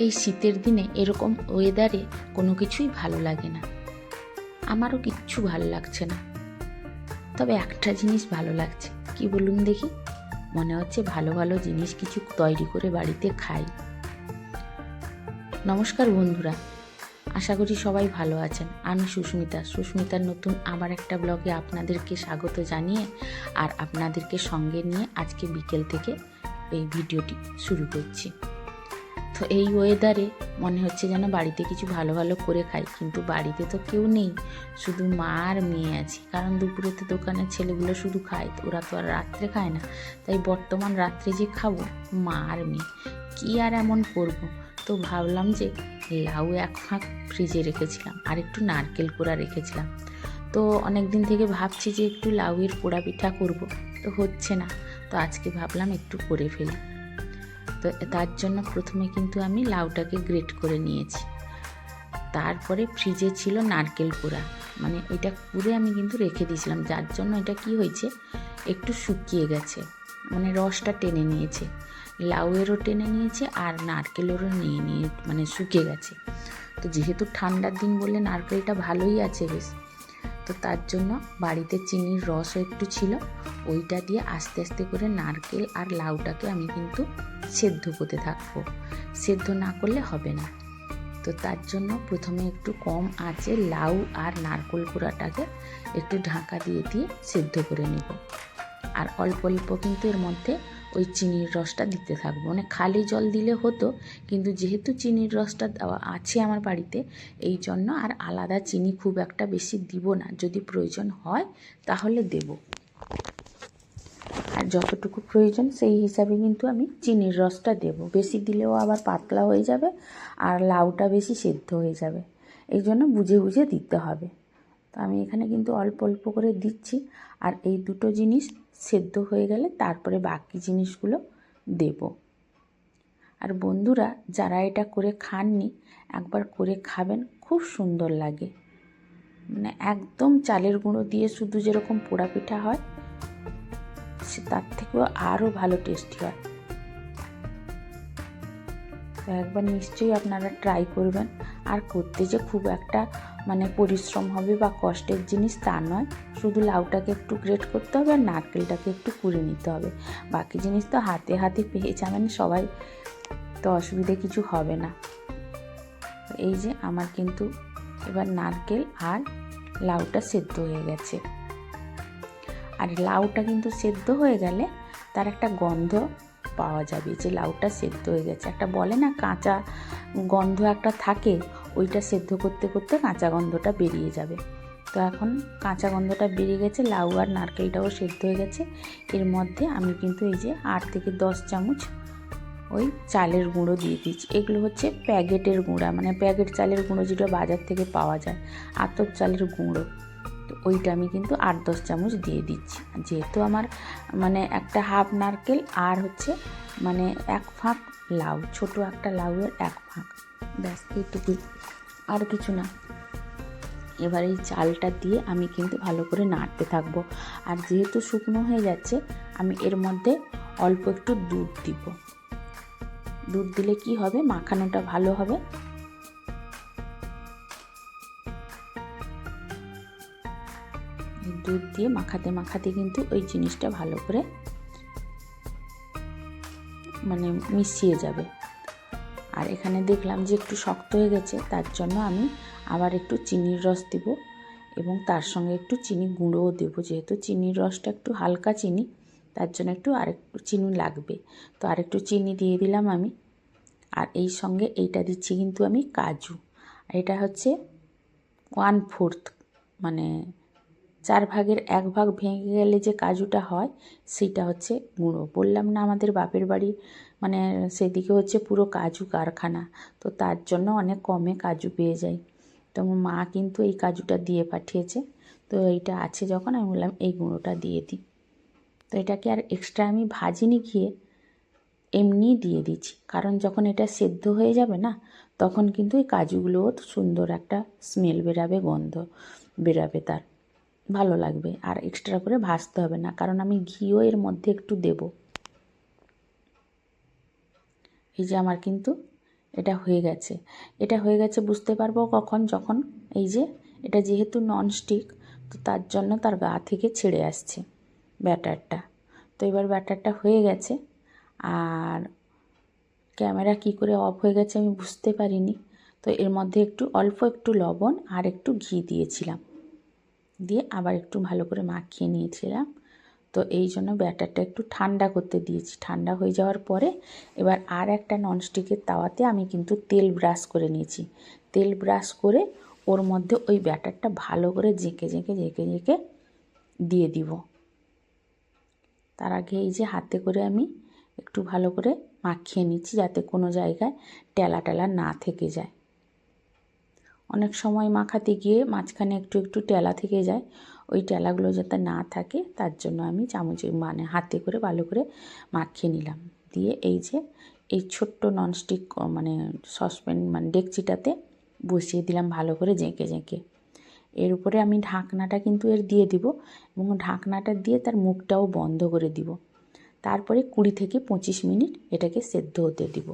এই শীতের দিনে এরকম ওয়েদারে কোনো কিছুই ভালো লাগে না। আমারও কিচ্ছু ভালো লাগছে না। তবে একটা জিনিস ভালো লাগছে। কি বলুন দেখি? মনে হচ্ছে ভালো ভালো জিনিস কিছু তৈরি করে বাড়িতে খাই। নমস্কার বন্ধুরা। আশা করি সবাই ভালো আছেন। আমি সুস্মিতা। সুস্মিতার নতুন আমার একটা ব্লগে আপনাদেরকে স্বাগত জানিয়ে আর আপনাদেরকে সঙ্গে নিয়ে আজকে বিকেল থেকে এই ভিডিওটি শুরু করছি। তো এই ওয়েদারে মনে হচ্ছে যেন বাড়িতে কিছু ভালো ভালো করে খাই। কিন্তু বাড়িতে তো কেউ নেই, শুধু মা আর মেয়ে আছে। কারণ দুপুরে তো দোকানের ছেলেগুলো শুধু খায় ওরা তো আর রাত্রে খায় না। তাই বর্তমান রাত্রে যে খাব, মা আর মেয়ে, কী আর এমন করব? তো ভাবলাম যে লাউ এক ফাঁক ফ্রিজে রেখেছিলাম, আর একটু নারকেল কোড়া রেখেছিলাম। তো অনেক দিন থেকে ভাবছি যে একটু লাউয়ের পোড়া পিঠা করব, তো হচ্ছে না। তো আজকে ভাবলাম একটু করে ফেলি। তো তার জন্য প্রথমে কিন্তু আমি লাউটাকে গ্রেট করে নিয়েছি। তারপরে ফ্রিজে ছিল নারকেল কোড়া মানে এটা কুড়ে আমি কিন্তু রেখে দিয়েছিলাম। যার জন্য এটা কি হয়েছে? একটু শুকিয়ে গেছে। মানে রসটা টেনে নিয়েছে। লাউয়েরও টেনে নিয়েছে আর নারকেলেরও নিয়ে নিয়ে মানে শুকিয়ে গেছে। তো যেহেতু ঠান্ডার দিন বলে নারকেলটা ভালোই আছে বেশ। তো তার জন্য বাড়িতে চিনির রসও একটু ছিল। ওইটা দিয়ে আস্তে আস্তে করে নারকেল আর লাউটাকে আমি কিন্তু সেদ্ধ করতে থাকব। সেদ্ধ না করলে হবে না। তো তার জন্য প্রথমে একটু কম আঁচে লাউ আর নারকেল কুড়াটাকে একটু ঢাকা দিয়ে দিয়ে সেদ্ধ করে নেব। আর অল্প অল্প কিন্তু এর মধ্যে ওই চিনির রসটা দিতে থাকব। মানে খালি জল দিলে হতো, কিন্তু যেহেতু চিনির রসটা দেওয়া আছে আমার বাড়িতে, এই জন্য আর আলাদা চিনি খুব একটা বেশি দিব না। যদি প্রয়োজন হয়, তাহলে দেব। আর যতটুকু প্রয়োজন, সেই হিসাবে কিন্তু আমি চিনির রসটা দেব। বেশি দিলেও আবার পাতলা হয়ে যাবে, আর লাউটা বেশি সেদ্ধ হয়ে যাবে। এই জন্য বুঝে বুঝে দিতে হবে। তো আমি এখানে কিন্তু অল্প অল্প করে দিচ্ছি। আর এই দুটো জিনিস সেদ্ধ হয়ে গেলে তারপরে বাকি জিনিসগুলো দেব। আর বন্ধুরা, যারা এটা করে খাননি, একবার করে খাবেন, খুব সুন্দর লাগে। মানে একদম চালের গুঁড়ো দিয়ে শুধু যেরকম পোড়া পিঠা হয়, সে তার থেকেও আরও ভালো টেস্টি হয়। একবার নিশ্চয়ই আপনারা ট্রাই করবেন। আর করতে যে খুব একটা মানে পরিশ্রম হবে বা কষ্টের জিনিস তা নয়। শুধু লাউটাকে একটু গ্রেট করতে হবে আর নারকেলটাকে একটু কুড়ে নিতে হবে। বাকি জিনিস তো হাতে হাতে পেয়ে যাবেন সবাই তো অসুবিধে কিছু হবে না। এই যে আমার কিন্তু এবার নারকেল আর লাউটা সেদ্ধ হয়ে গেছে। আর লাউটা কিন্তু সেদ্ধ হয়ে গেলে তার একটা গন্ধ পাওয়া যাবে, যে লাউটা সেদ্ধ হয়ে গেছে। একটা বলে না, কাঁচা গন্ধ একটা থাকে, ওইটা সেদ্ধ করতে করতে কাঁচা গন্ধটা বেরিয়ে যাবে। তো এখন কাঁচা গন্ধটা বেরিয়ে গেছে, লাউ আর নারকেলটাও সেদ্ধ হয়ে গেছে। এর মধ্যে আমি কিন্তু এই যে আট থেকে দশ চামচ ওই চালের গুঁড়ো দিয়ে দিচ্ছি এগুলো হচ্ছে প্যাকেটের গুঁড়া মানে প্যাকেট চালের গুঁড়ো যেটা বাজার থেকে পাওয়া যায় আতর চালের গুঁড়ো। তো ওইটা আমি কিন্তু আট, দশ চামচ দিয়ে দিচ্ছি। যেহেতু আমার মানে একটা হাফ নারকেল আর হচ্ছে মানে এক ফাঁক লাউ, ছোট একটা লাউয়ের এক ফাঁক। ব্যাস, এইটুকুই। আর কিছু না। এবার এই চালটা দিয়ে আমি কিন্তু ভালো করে নাড়তে থাকব। আর যেহেতু শুকনো হয়ে যাচ্ছে, আমি এর মধ্যে অল্প একটু দুধ দিব। দুধ দিলে কি হবে? মাখানোটা ভালো হবে। দুধ দিয়ে মাখাতে মাখাতে কিন্তু ওই জিনিসটা ভালো করে মানে মিশিয়ে যাবে। আর এখানে দেখলাম যে একটু শক্ত হয়ে গেছে, তার জন্য আমি আবার একটু চিনির রস দেব এবং তার সঙ্গে একটু চিনি গুঁড়োও দেবো। যেহেতু চিনির রসটা একটু হালকা চিনি, তার জন্য একটু আরেকটু চিনি লাগবে। তো আরেকটু চিনি দিয়ে দিলাম আমি। আর এই সঙ্গে এইটা দিচ্ছি কিন্তু আমি কাজু। এটা হচ্ছে ওয়ান ফোর্থ মানে চার ভাগের এক ভাগ ভেঙে গেলে যে কাজুটা হয়, সেটা হচ্ছে গুঁড়ো। বললাম না আমাদের বাপের বাড়ি মানে সেদিকে হচ্ছে পুরো কাজু কারখানা, তো তার জন্য অনেক কমে কাজু পেয়ে যাই। তো মা কিন্তু এই কাজুটা দিয়ে পাঠিয়েছে, তো এইটা আছে যখন, আমি বললাম এই গুঁড়োটা দিয়ে দিই। তো এটাকে আর এক্সট্রা আমি ভাজিনি গিয়ে এমনিই দিয়ে দিচ্ছি। কারণ যখন এটা সেদ্ধ হয়ে যাবে না, তখন কিন্তু এই কাজুগুলোও সুন্দর একটা স্মেল বেরাবে, গন্ধ বেরাবে তার। ভালো লাগবে, আর এক্সট্রা করে ভাজতে হবে না, কারণ আমি ঘিও এর মধ্যে একটু দেব। এই যে আমার কিন্তু এটা হয়ে গেছে। এটা হয়ে গেছে বুঝতে পারব কখন, যখন এই যে এটা যেহেতু ননস্টিক তো তার জন্য তার গা থেকে ছেড়ে আসছে ব্যাটারটা। তো এবার ব্যাটারটা হয়ে গেছে, আর ক্যামেরা কি করে অফ হয়ে গেছে আমি বুঝতে পারিনি। তো এর মধ্যে একটু, অল্প একটু লবণ আর একটু ঘি দিয়েছিলাম। দিয়ে আবার একটু ভালো করে মাখিয়ে নিয়েছিলাম। তো এই জন্য ব্যাটারটা একটু ঠান্ডা করতে দিয়েছি। ঠান্ডা হয়ে যাওয়ার পরে এবার আর একটা ননস্টিকের তাওয়াতে আমি কিন্তু তেল ব্রাশ করে নিয়েছি। তেল ব্রাশ করে ওর মধ্যে ওই ব্যাটারটা ভালো করে জেঁকে জেঁকে জেঁকে জেঁকে দিয়ে দিব। তার আগে এই যে হাতে করে আমি একটু ভালো করে মাখিয়ে নিচ্ছি যাতে কোনো জায়গায় টেলা টেলা না থেকে যায়। অনেক সময় মাখাতে গিয়ে মাঝখানে একটু একটু টেলা থেকে যায়। ওই টেলাগুলো যাতে না থাকে, তার জন্য আমি চামচে মানে হাতে করে ভালো করে মাখিয়ে নিলাম। দিয়ে এই যে, এই ছোট্ট ননস্টিক মানে সসপ্যান মানে ডেকচিটাতে বসিয়ে দিলাম ভালো করে জেঁকে জেঁকে। এর উপরে আমি ঢাকনাটা কিন্তু এর দিয়ে দিব এবং ঢাকনাটা দিয়ে তার মুখটাও বন্ধ করে দিব। তারপরে কুড়ি থেকে পঁচিশ মিনিট এটাকে সেদ্ধ হতে দিব।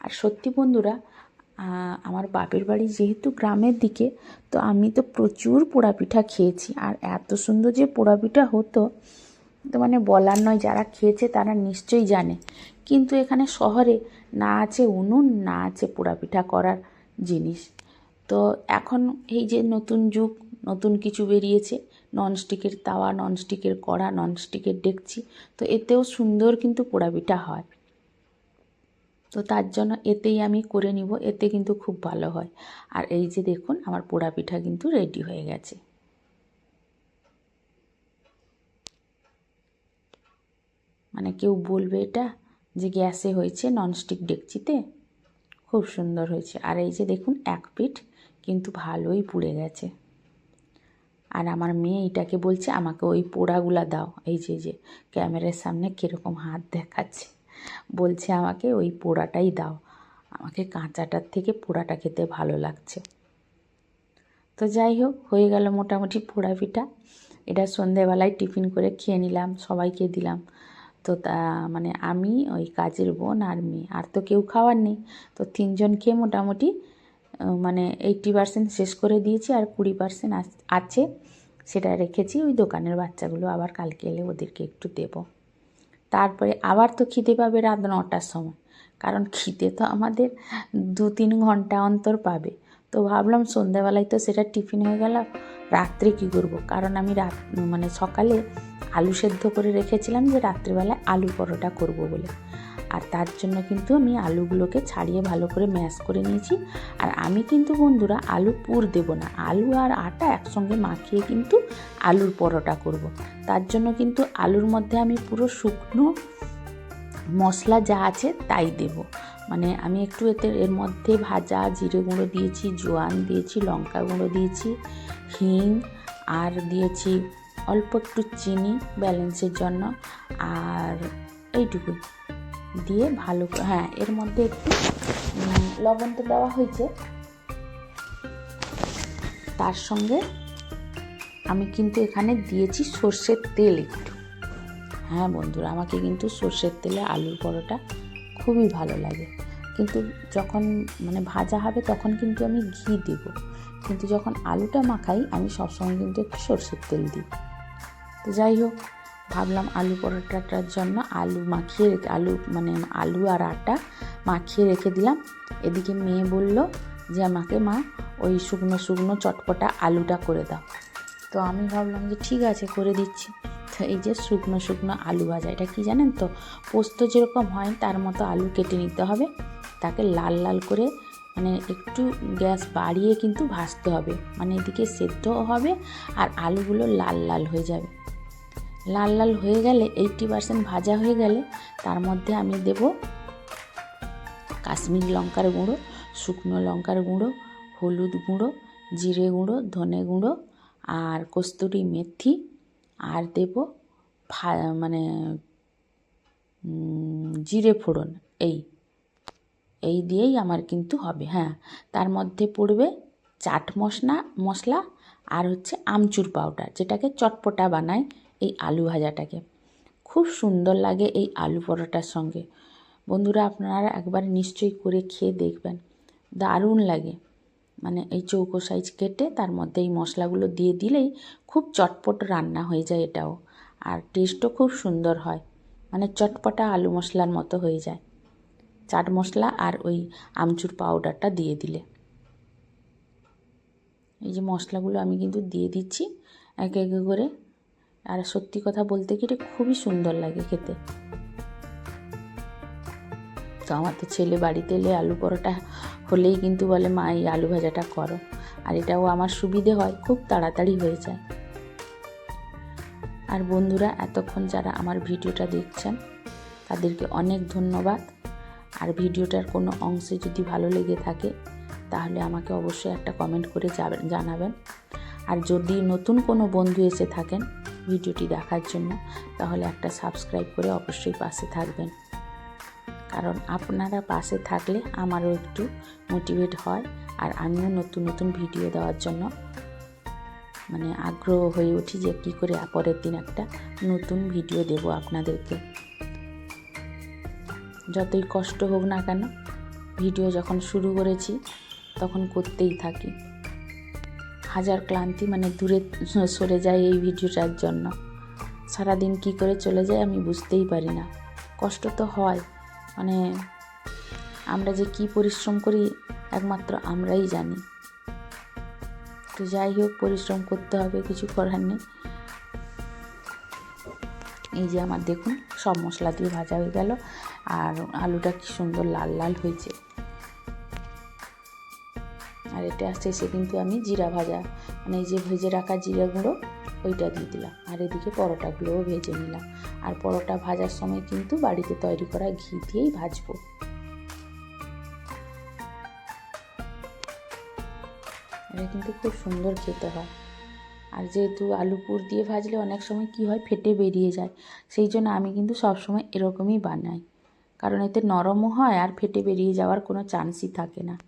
আর সত্যি বন্ধুরা আমার বাপের বাড়ি যেহেতু গ্রামের দিকে, তো আমি তো প্রচুর পোড়া পিঠা খেয়েছি। আর এত সুন্দর যে পোড়া পিঠা হতো, তো মানে বলার নয়, যারা খেয়েছে তারা নিশ্চয়ই জানে। কিন্তু এখানে শহরে না আছে উনুন, না আছে পোড়া পিঠা করার জিনিস। তো এখন এই যে নতুন যুগ, নতুন কিছু বেরিয়েছে ননস্টিকের তাওয়া ননস্টিকের কড়া ননস্টিকের ডেকচি, তো এতেও সুন্দর কিন্তু পোড়া পিঠা হয়। তো তার জন্য এতেই আমি করে নিব, এতে কিন্তু খুব ভালো হয়। আর এই যে দেখুন, আমার পোড়া পিঠা কিন্তু রেডি হয়ে গেছে। মানে কেউ বলবে এটা যে গ্যাসে হয়েছে ননস্টিক ডেকচিতে? খুব সুন্দর হয়েছে। আর এই যে দেখুন, এক পিঠ কিন্তু ভালোই পুড়ে গেছে। আর আমার মেয়ে এটাকে বলছে, আমাকে ওই পোড়াগুলা দাও। এই যে যে, ক্যামেরার সামনে কীরকম হাত দেখাচ্ছে। বলছে আমাকে, ওই পোড়াটাই দাও। আমাকে কাঁচাটার থেকে পোড়াটা খেতে ভালো লাগছে। তো যাই হোক, হয়ে গেল মোটামুটি পোড়া পিঠা। এটা সন্ধেবেলায় টিফিন করে খেয়ে নিলাম, সবাইকে দিলাম। তো তা মানে আমি, ওই কাজের বোন আর মেয়ে, আর তো কেউ খাওয়ার নেই। তো তিনজন খেয়ে মোটামুটি মানে এইটটি পার্সেন্ট শেষ করে দিয়েছি আর কুড়ি পার্সেন্ট আছে। সেটা রেখেছি, ওই দোকানের বাচ্চাগুলো আবার কালকে এলে ওদেরকে একটু দেব। তারপরে আবার তো খিদে পাবে রাত নটার সময়। কারণ খিদে তো আমাদের দু তিন ঘণ্টা অন্তর পাবে। তো ভাবলাম সন্ধ্যাবেলায় তো সেটা টিফিন হয়ে গেল, রাত্রে কি করব? কারণ আমি রাত মানে সকালে আলু সেদ্ধ করে রেখেছিলাম যে রাত্রিবেলায় আলু পরোটা করব বলে। আর তার জন্য কিন্তু আমি আলুগুলোকে ছাড়িয়ে ভালো করে ম্যাশ করে নিয়েছি। আর আমি কিন্তু বন্ধুরা আলু পুর দেব না, আলু আর আটা একসঙ্গে মাখিয়ে কিন্তু আলুর পরোটা করব। তার জন্য কিন্তু আলুর মধ্যে আমি পুরো শুকনো মশলা যা আছে তাই দেব। মানে আমি একটু এতে, এর মধ্যে ভাজা জিরে গুঁড়ো দিয়েছি, জোয়ান দিয়েছি, লঙ্কা গুঁড়ো দিয়েছি, হিং আর দিয়েছি অল্প একটু চিনি ব্যালেন্সের জন্য। আর এইটুকুই। দিয়ে ভালো হ্যাঁ এর মধ্যে একটু লবণ তো দেওয়া হয়েছে। তার সঙ্গে আমি কিন্তু এখানে দিয়েছি সর্ষের তেল একটু। হ্যাঁ বন্ধুরা, আমাকে কিন্তু সর্ষের তেলে আলুর পরোটা খুবই ভালো লাগে। কিন্তু যখন মানে ভাজা হবে তখন কিন্তু আমি ঘি দেব। কিন্তু যখন আলুটা মাখাই, আমি সবসময় কিন্তু একটু সর্ষের তেল দিই। তো যাই হোক ভাবলাম আলু পরোটাটার জন্য আলু মাখিয়ে রেখে, আলু মানে আলু আর আটা মাখিয়ে রেখে দিলাম। এদিকে মেয়ে বলল যে আমাকে মা ওই শুকনো শুকনো চটপটা আলুটা করে দাও। তো আমি ভাবলাম যে ঠিক আছে, করে দিচ্ছি। তো এই যে শুকনো শুকনো আলু ভাজা, এটা কি জানেন তো? পোস্ত যেরকম হয় তার মতো আলু কেটে নিতে হবে। তাকে লাল লাল করে মানে একটু গ্যাস বাড়িয়ে কিন্তু ভাজতে হবে। মানে এদিকে সেদ্ধও হবে আর আলুগুলো লাল লাল হয়ে যাবে। লাল লাল হয়ে গেলে এইটটি পারসেন্ট ভাজা হয়ে গেলে তার মধ্যে আমি দেব কাশ্মীরি লঙ্কার গুঁড়ো, শুকনো লঙ্কার গুঁড়ো, হলুদ গুঁড়ো, জিরে গুঁড়ো, ধনে গুঁড়ো আর কস্তুরি মেথি আর দেব মানে জিরে ফোড়ন, এই এই দিয়েই আমার কিন্তু হবে হ্যাঁ। তার মধ্যে পড়বে চাট মশলা মশলা আর হচ্ছে আমচুর পাউডার যেটাকে চটপটা বানায় এই আলু ভাজাটাকে। খুব সুন্দর লাগে এই আলু পরোটার সঙ্গে। বন্ধুরা, আপনারা একবার নিশ্চয়ই করে খেয়ে দেখবেন। দারুণ লাগে। মানে এই চৌকো সাইজ কেটে তার মধ্যে এই মশলাগুলো দিয়ে দিলেই খুব চটপট রান্না হয়ে যায় এটাও। আর টেস্টও খুব সুন্দর হয়। মানে চটপটা আলু মশলার মতো হয়ে যায়। চাট মশলা আর ওই আমচুর পাউডারটা দিয়ে দিলে। এই যে মশলাগুলো আমি কিন্তু দিয়ে দিচ্ছি। এক একে করে আর সত্যি কথা বলতে কি এটা খুবই সুন্দর লাগে খেতে। তো আমার তো ছেলে বাড়িতে এলে আলু পরোটা হলেই কিন্তু বলে, মা, এই আলু ভাজাটা করো। আর এটাও আমার সুবিধে হয়, খুব তাড়াতাড়ি হয়ে যায়। আর বন্ধুরা, এতক্ষণ যারা আমার ভিডিওটা দেখছেন, তাদেরকে অনেক ধন্যবাদ। আর ভিডিওটার কোনো অংশে যদি ভালো লেগে থাকে, তাহলে আমাকে অবশ্যই একটা কমেন্ট করে জানাবেন। আর যদি নতুন কোনো বন্ধু এসে থাকেন ভিডিওটি দেখার জন্য, তাহলে একটা সাবস্ক্রাইব করে অবশ্যই পাশে থাকবেন। কারণ আপনারা পাশে থাকলে আমারও একটু মোটিভেট হয়, আর আমিও নতুন নতুন ভিডিও দেওয়ার জন্য মানে আগ্রহ হয়ে উঠি যে কী করে পরের দিন একটা নতুন ভিডিও দেব আপনাদেরকে। যতই কষ্ট হোক না কেন, ভিডিও যখন শুরু করেছি, তখন করতেই থাকি। হাজার ক্লান্তি মানে দূরে সরে যায় এই ভিডিওটার জন্য। সারাদিন কি করে চলে যায় আমি বুঝতেই পারি না। কষ্ট তো হয় মানে আমরা যে কি পরিশ্রম করি একমাত্র আমরাই জানি। তো যাই হোক, পরিশ্রম করতে হবে, কিছু করার নেই। এই যে আমার দেখুন, সব মশলা দিয়ে ভাজা হয়ে গেল, আর আলুটা কি সুন্দর লাল লাল হয়েছে। আর এটা শেষে কিন্তু আমি জিরা ভাজা। মানে এই যে ভেজে রাখা জিরা গুঁড়ো, ওইটা দিয়ে দিলাম। আর এদিকে পরোটাগুলোও ভেজে নিলাম। আর পরোটা ভাজার সময় কিন্তু বাড়িতে তৈরি করা ঘি দিয়েই ভাজবো। এটা কিন্তু খুব সুন্দর খেতে হয়। আর যেহেতু আলু পুর দিয়ে ভাজলে অনেক সময় কি হয়, ফেটে বেরিয়ে যায়। সেই জন্য আমি কিন্তু সবসময় এরকমই বানাই। কারণ এতে নরমও হয় আর ফেটে বেরিয়ে যাওয়ার কোনো চান্সই থাকে না।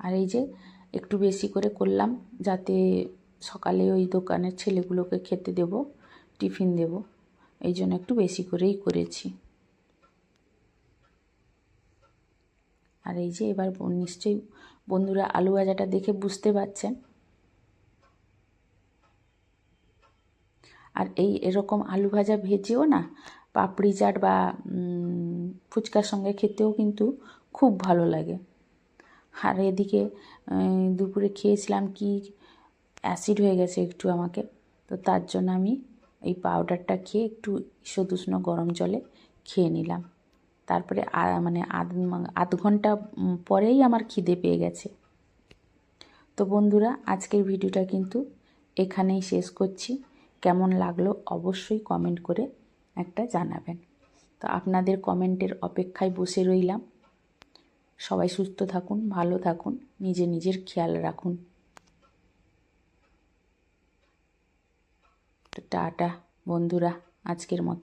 আর এই যে একটু বেশি করে করলাম, যাতে সকালে ওই দোকানের ছেলেগুলোকে খেতে দেব, টিফিন দেব, এই জন্য একটু বেশি করেই করেছি। আর এই যে এবার নিশ্চয়ই বন্ধুরা আলু ভাজাটা দেখে বুঝতে পারছেন। আর এই এরকম আলু ভাজা ভেজেও না, পাপড়ি চাট বা ফুচকার সঙ্গে খেতেও কিন্তু খুব ভালো লাগে। আর এদিকে দুপুরে খেয়েছিলাম কি অ্যাসিড হয়ে গেছে একটু আমাকে। তো তার জন্য আমি এই পাউডারটা খেয়ে একটু ঈষদুষ্ণ গরম জলে খেয়ে নিলাম। তারপরে মানে আধ আধ ঘণ্টা পরেই আমার খিদে পেয়ে গেছে। তো বন্ধুরা, আজকের ভিডিওটা কিন্তু এখানেই শেষ করছি। কেমন লাগল অবশ্যই কমেন্ট করে একটা জানাবেন। তো আপনাদের কমেন্টের অপেক্ষায় বসে রইলাম। সবাই সুস্থ থাকুন ভালো থাকুন নিজে নিজের খেয়াল রাখুন। টাটা বন্ধুরা আজকের মতো।